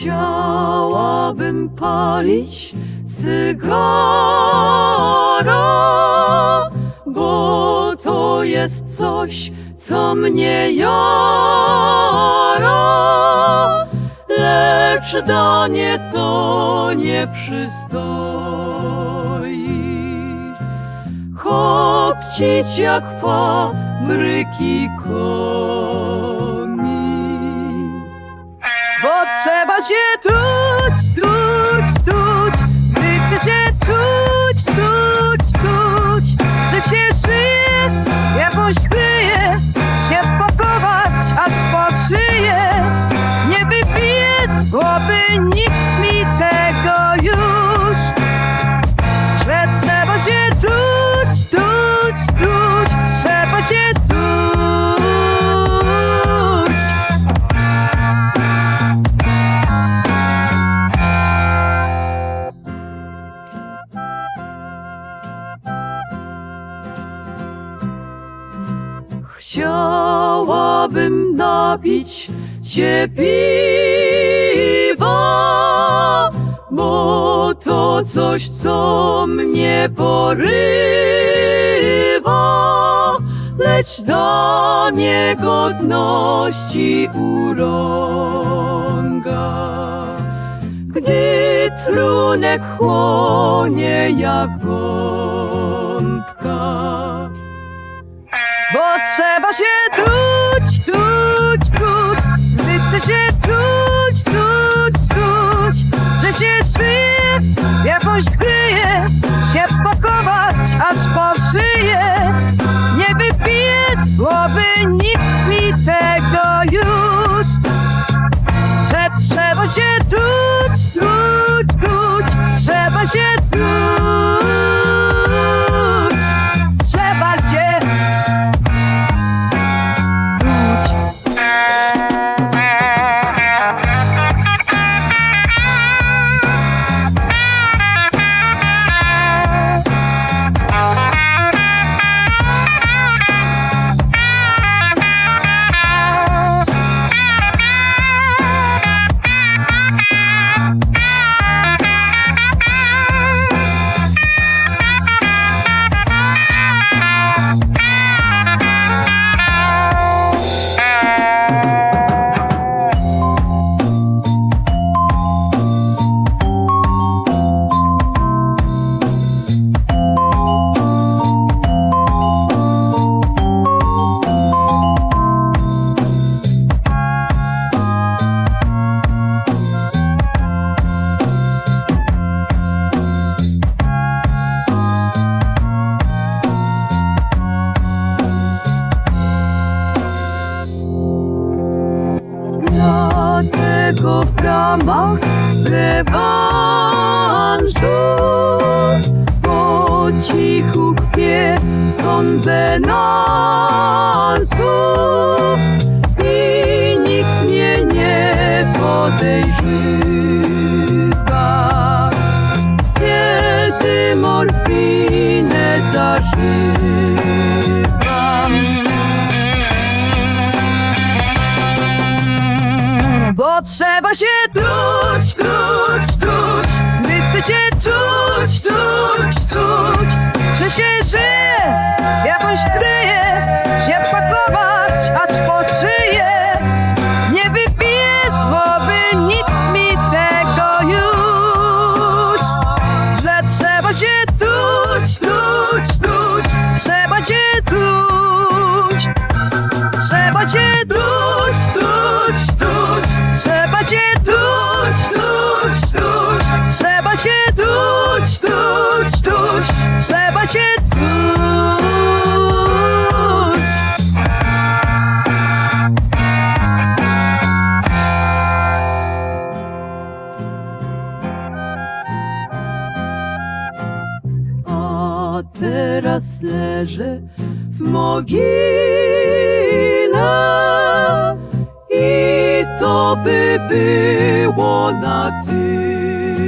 Chciałabym palić cygara, bo to jest coś, co mnie jara, lecz danie to nie przystoi. Chopcić jak fabryki komin. Trzeba Chciałabym napić się piwa, bo to coś, co mnie porywa, lecz da niegodności urąga. Gdy trunek chłonie jak trzeba się truć, truć, truć Gdy chce się truć, truć, truć Że się żyje, jakąś kryje Się pakować aż po szyję Nie wypiję z głowy nikt Dlatego w ramach rewanżu? Po cichu kpię z konwenansu i nikt mnie nie podejrzywa, trzeba się truć, truć, truć. Gdy chce się czuć, czuć, czuć Że się żyje, jakąś kryje Się pakować aż po szyję Nie wypiję z głowy nikt mi tego już. Że trzeba się truć, truć, truć. Trzeba się truć. Trzeba cię truć, teraz leżę w mogile i to by było na tyle.